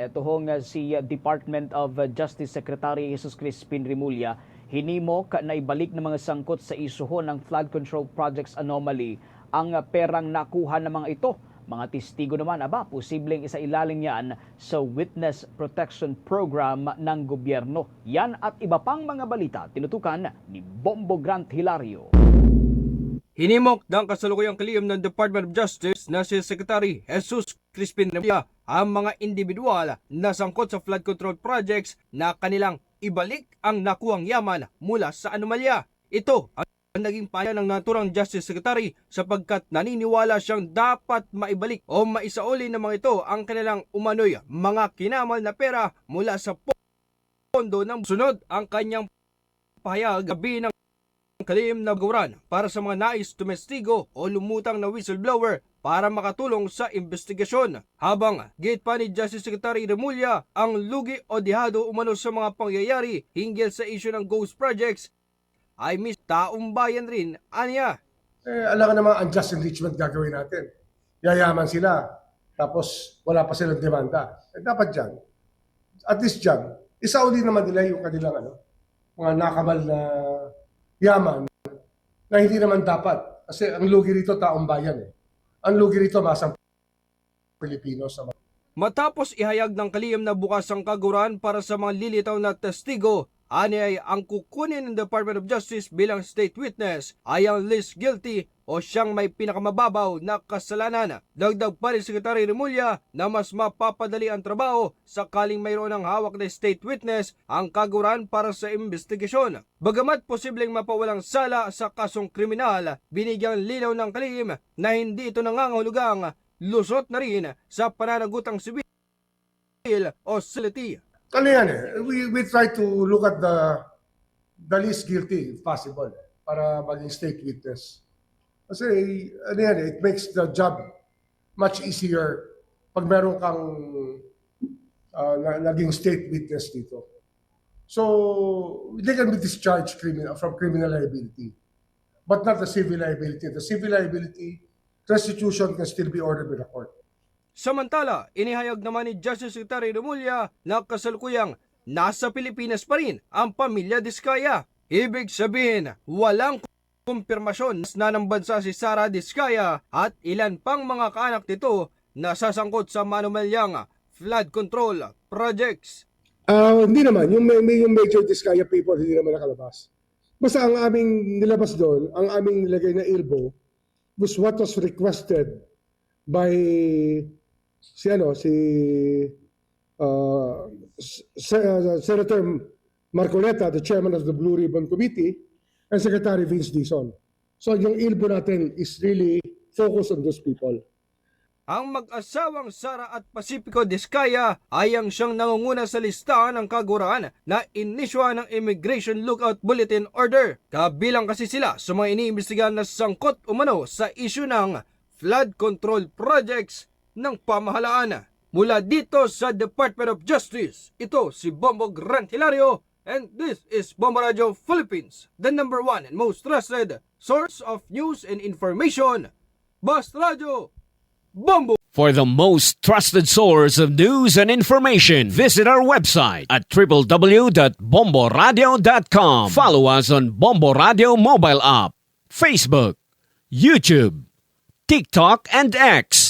Ito ho nga si uh, Department of uh, Justice Secretary Jesus Crispin Rimulya hinimo ka na ibalik ng mga sangkot sa isuho ng flood control projects anomaly ang uh, perang nakuha ng mga ito. Mga testigo naman, aba, posibleng isa ilalim yan sa Witness Protection Program ng gobyerno. Yan at iba pang mga balita tinutukan ni Bombo Grant Hilario. Hinimok ng kasalukuyang kalihim ng Department of Justice na si Secretary Jesus Crispin Remulla ang mga individual na sangkot sa flood control projects na kanilang ibalik ang nakuhang yaman mula sa anomalya. Ito ang naging paya ng naturang Justice Secretary sapagkat naniniwala siyang dapat maibalik o maisauli ng mga ito ang kanilang umano'y mga kinamal na pera mula sa pondo ng sunod ang kanyang pahayag gabi ng kalihim na baguran para sa mga nais tumestigo o lumutang na whistleblower para makatulong sa investigasyon. Habang gate pa ni Justice Secretary Remulla ang lugi o dihado umano sa mga pangyayari hinggil sa issue ng ghost projects ay mis taong bayan rin anya. Eh, alam ka naman, unjust enrichment gagawin natin. Yayaman sila, tapos wala pa silang demanda. Eh, dapat dyan, at least dyan, isauli naman nila yung kanilang ano, mga nakabal na yaman na hindi naman dapat. Kasi ang lugi rito taong bayan eh. Ang lugi rito masang Pilipino sa mga Matapos ihayag ng kalihim na bukas ang kaguran para sa mga lilitaw na testigo, ani ay ang kukunin ng Department of Justice bilang state witness ay ang least guilty o siyang may pinakamababaw na kasalanan. Dagdag pa ni Secretary Remulla na mas mapapadali ang trabaho sakaling mayroon ng hawak na state witness ang kaguran para sa investigasyon. Bagamat posibleng mapawalang sala sa kasong kriminal, binigyang linaw ng kalihim na hindi ito nangangahulugang lusot na rin sa pananagutang sibil o sility. Ano yan eh, we, we try to look at the the least guilty if possible para maging state witness. Kasi ano yan eh, it makes the job much easier pag meron kang uh, na, naging state witness dito. So, they can be discharged criminal, from criminal liability, but not the civil liability. The civil liability, restitution can still be ordered by the court. Samantala, inihayag naman ni Justice Secretary Remulla na kasalukuyang nasa Pilipinas pa rin ang pamilya Diskaya. Ibig sabihin, walang kumpirmasyon na ng bansa si Sara Diskaya at ilan pang mga kaanak nito na sasangkot sa manumalyang flood control projects. Ah, hindi naman. Yung, may, yung major Discaya paper, hindi naman nakalabas. Basta ang aming nilabas doon, ang aming nilagay na ILBO, was what was requested by si ano, si uh, uh, Senator Marcoleta, the chairman of the Blue Ribbon Committee, and Secretary Vince Dizon. So yung ILBO natin is really focused on those people. Ang mag-asawang Sara at Pacifico Diskaya ay ang siyang nangunguna sa listahan ng kaguran na iniswa ng Immigration Lookout Bulletin Order. Kabilang kasi sila sa mga iniimbestigahan na sangkot umano sa isyu ng flood control projects ng pamahalaan. Mula dito sa Department of Justice, ito si Bombo Gran Hilario and this is Bombo Radio Philippines, the number one and most trusted source of news and information. Bast Radio Bombo! For the most trusted source of news and information, visit our website at www.bomboradio.com. Follow us on Bombo Radio mobile app, Facebook, YouTube, TikTok, and X,